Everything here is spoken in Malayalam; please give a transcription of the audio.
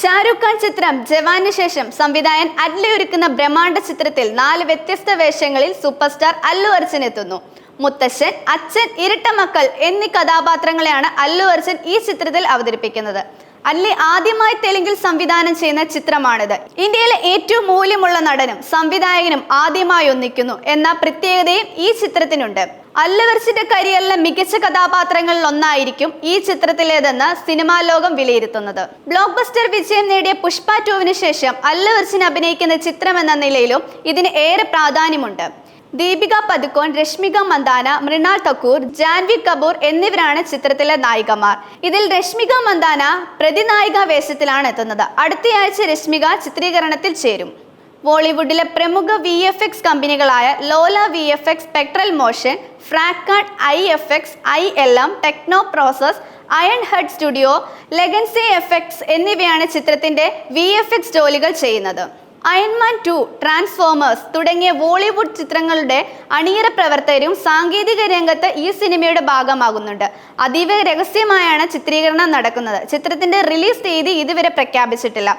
ഷാരൂഖ് ഖാൻ ചിത്രം ജവാന് ശേഷം സംവിധായകൻ അല്ലു ഒരുക്കുന്ന ബ്രഹ്മാണ്ഡ ചിത്രത്തിൽ നാല് വ്യത്യസ്ത വേഷങ്ങളിൽ സൂപ്പർ സ്റ്റാർ അല്ലു അർജുൻ എത്തുന്നു. മുത്തശ്ശൻ അച്ഛൻ ഇരട്ട മക്കൾ എന്നീ കഥാപാത്രങ്ങളെയാണ് അല്ലു അർജുൻ ഈ ചിത്രത്തിൽ അവതരിപ്പിക്കുന്നത്. അല്ലി ആദ്യമായി തെലുങ്കിൽ സംവിധാനം ചെയ്യുന്ന ചിത്രമാണിത്. ഇന്ത്യയിലെ ഏറ്റവും മൂല്യമുള്ള നടനും സംവിധായകനും ആദ്യമായി ഒന്നിക്കുന്നു എന്ന പ്രത്യേകതയും ഈ ചിത്രത്തിനുണ്ട്. അല്ലവർച്ചിന്റെ കരിയറിലെ മികച്ച കഥാപാത്രങ്ങളിൽ ഒന്നായിരിക്കും ഈ ചിത്രത്തിലേതെന്ന് സിനിമാ ലോകം വിലയിരുത്തുന്നത്. ബ്ലോക്ക് ബസ്റ്റർ വിജയം നേടിയ പുഷ്പ ടുവിന് ശേഷം അല്ലവർച്ചിന് അഭിനയിക്കുന്ന ചിത്രം എന്ന നിലയിലും ഇതിന് ഏറെ പ്രാധാന്യമുണ്ട്. ദീപിക പതുക്കോൺ രശ്മിക മന്ദാന മൃണാൾ തക്കൂർ ജാൻവി കപൂർ എന്നിവരാണ് ചിത്രത്തിലെ നായികമാർ. ഇതിൽ രശ്മിക മന്ദാന പ്രതിനായിക വേഷത്തിലാണ് എത്തുന്നത്. അടുത്തയാഴ്ച രശ്മിക ചിത്രീകരണത്തിൽ ചേരും. ബോളിവുഡിലെ പ്രമുഖ V F X കമ്പനികളായ Lola V F X spectral motion ഫ്രാക്കാർഡ് I F X I L M techno process iron head studio legacy F X എന്നിവയാണ് ചിത്രത്തിന്റെ വി എഫ് എക്സ് ജോലികൾ ചെയ്യുന്നത്. അയൺമാൻ ടു ട്രാൻസ്ഫോമേഴ്സ് തുടങ്ങിയ ബോളിവുഡ് ചിത്രങ്ങളുടെ അണിയറ പ്രവർത്തകരും സാങ്കേതിക രംഗത്ത് ഈ സിനിമയുടെ ഭാഗമാകുന്നുണ്ട്. അതീവ രഹസ്യമായാണ് ചിത്രീകരണം നടക്കുന്നത്. ചിത്രത്തിന്റെ റിലീസ് തീയതി ഇതുവരെ പ്രഖ്യാപിച്ചിട്ടില്ല.